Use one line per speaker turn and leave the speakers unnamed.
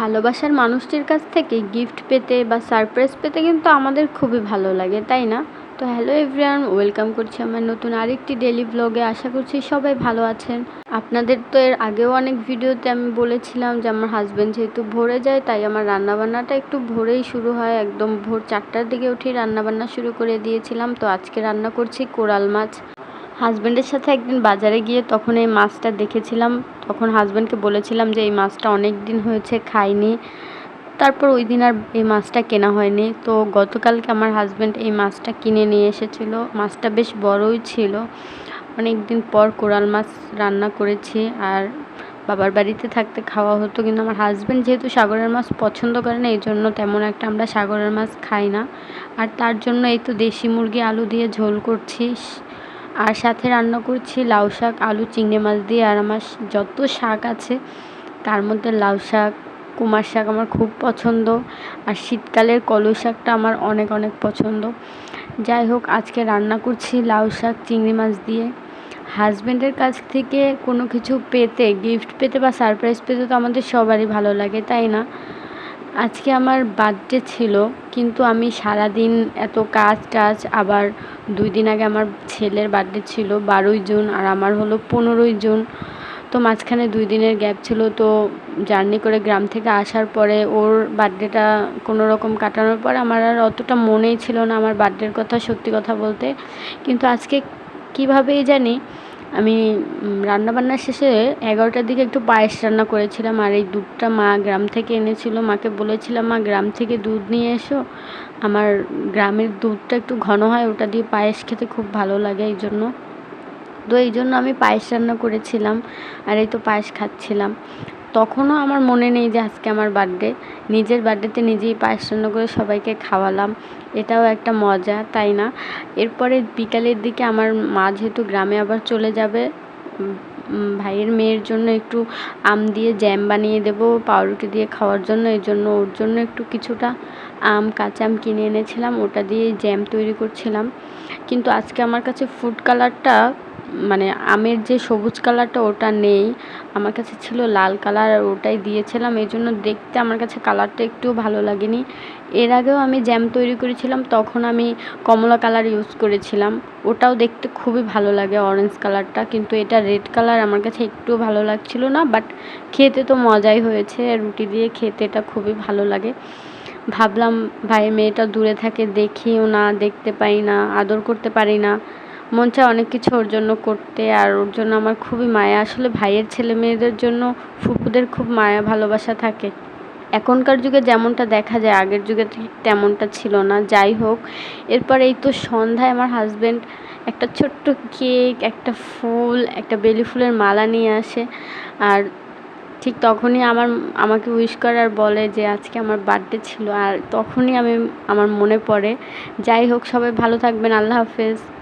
ভালোবাসার মানুষটির কাছ থেকে গিফট পেতে বা সারপ্রাইজ পেতে কিন্তু আমাদের খুবই ভালো লাগে, তাই না? তো হ্যালো এভরিওয়ান ওয়েলকাম করছি আমার নতুন আরেকটি ডেলি ব্লগে আশা করছি সবাই ভালো আছেন। আপনাদের তো এর আগেও অনেক ভিডিওতে আমি বলেছিলাম যে আমার হাজব্যান্ড যেহেতু ভোরে যায়, তাই আমার রান্নাবান্নাটা একটু ভোরেই শুরু হয়। একদম ভোর চারটার দিকে উঠেই রান্নাবান্না শুরু করে দিয়েছিলাম। তো আজকে রান্না করছি কোরাল মাছ। হাজব্যান্ডের সাথে একদিন বাজারে গিয়ে তখন এই মাছটা দেখেছিলাম। তখন হাজব্যান্ডকে বলেছিলাম যে, এই মাছটা অনেক দিন হয়েছে খাইনি। তারপর ওই দিন আর এই মাছটা কেনা হয়নি। তো গতকালকে আমার হাজব্যান্ড এই মাছটা কিনে নিয়ে এসেছিল। মাছটা বেশ বড়ই ছিল। অনেক দিন পর কোরাল মাছ রান্না করেছি আর বাবার বাড়িতে থাকতে খাওয়া হতো। কিন্তু আমার হাজব্যান্ড যেহেতু সাগরের মাছ পছন্দ করে না এই জন্য তেমন একটা আমরা সাগরের মাছ খাই না। আর তার জন্য এই তো দেশি মুরগি, আলু দিয়ে ঝোল করছি। আর সাথে রান্না করছি লাউ শাক, আলু, চিংড়ি মাছ দিয়ে। আর আমার যত শাক আছে, তার মধ্যে লাউ শাক, কুমার শাক আমার খুব পছন্দ। আর শীতকালের কলই শাকটা আমার অনেক অনেক পছন্দ। যাই হোক, আজকে রান্না করছি লাউ শাক, চিংড়ি মাছ দিয়ে। হাজব্যান্ডের কাছ থেকে কোনো কিছু পেতে গিফট পেতে বা সারপ্রাইজ পেতে তো আমাদের সবারই ভালো লাগে, তাই না? আজকে আমার বার্থডে ছিল, কিন্তু আমি সারা দিন এত কাজ টাজ, আবার দুই দিন আগে আমার ছেলের বার্থডে ছিল বারোই জুন, আর আমার হলো পনেরোই জুন। তো মাঝখানে দুই দিনের গ্যাপ ছিল, তো জার্নি করে গ্রাম থেকে আসার পরে ওর বার্থডেটা কোনো রকম কাটানোর পরে আমার আর অতটা মনেই ছিল না আমার বার্থডের কথা সত্যি কথা বলতে। কিন্তু আজকে কীভাবেই জানি আমি রান্নাবান্না শেষে এগারোটার দিকে একটু পায়েস রান্না করেছিলাম আর এই দুধটা মা গ্রাম থেকে এনেছিল। মাকে বলেছিলাম, মা, গ্রাম থেকে দুধ নিয়ে এসো। আমার গ্রামের দুধটা একটু ঘন হয়, ওটা দিয়ে পায়েস খেতে খুব ভালো লাগে এই জন্য। তো এই জন্য আমি পায়েস রান্না করেছিলাম আর এই তো পায়েস খাচ্ছিলাম। তখনও আমার মনে নেই যে আজকে আমার বার্থডে নিজের বার্থডেতে নিজেই পায়েস রান্না করে সবাইকে খাওয়ালাম। এটাও একটা মজা, তাই না? এরপরে বিকালের দিকে আমার মা যেহেতু গ্রামে আবার চলে যাবে ভাইয়ের মেয়ের জন্য একটু আম দিয়ে জ্যাম বানিয়ে দেবো, পাউরুটি দিয়ে খাওয়ার জন্য। এই জন্য ওর জন্য একটু কিছুটা আম, কাঁচা আম কিনে এনেছিলাম। ওটা দিয়ে জ্যাম তৈরি করছিলাম। কিন্তু আজকে আমার কাছে ফুড কালারটা মানে আমের যে সবুজ কালারটা ওটা নেই। আমার কাছে ছিল লাল কালার আর ওটাই দিয়েছিলাম। এই জন্য দেখতে আমার কাছে কালারটা একটুও ভালো লাগেনি। এর আগেও আমি জ্যাম তৈরি করেছিলাম, তখন আমি কমলা কালার ইউজ করেছিলাম। ওটাও দেখতে খুবই ভালো লাগে অরেঞ্জ কালারটা, কিন্তু এটা রেড কালার আমার কাছে একটুও ভালো লাগছিল না বাট খেতে তো মজাই হয়েছে। রুটি দিয়ে খেতে এটা খুবই ভালো লাগে। ভাবলাম, ভাই, মেয়েটা দূরে থাকে দেখিও না, দেখতে পাই না, আদর করতে পারি না। মন চায় অনেক কিছু ওর জন্য করতে, আর ওর জন্য আমার খুবই মায়া। আসলে ভাইয়ের ছেলে মেয়েদের জন্য ফুপুদের খুব মায়া, ভালোবাসা থাকে। এখনকার যুগে যেমনটা দেখা যায়, আগের যুগে তেমনটা ছিল না। যাই হোক, এরপর এই তো সন্ধ্যায় আমার হাজব্যান্ড একটা ছোট্ট কেক একটা ফুল, একটা বেলি ফুলের মালা নিয়ে আসে। আর ঠিক তখনই আমার, আমাকে উইশ করে আর বলে যে, আজকে আমার বার্থডে ছিল। আর তখনই আমি, আমার মনে পড়ে। যাই হোক, সবাই ভালো থাকবেন। আল্লাহ হাফেজ।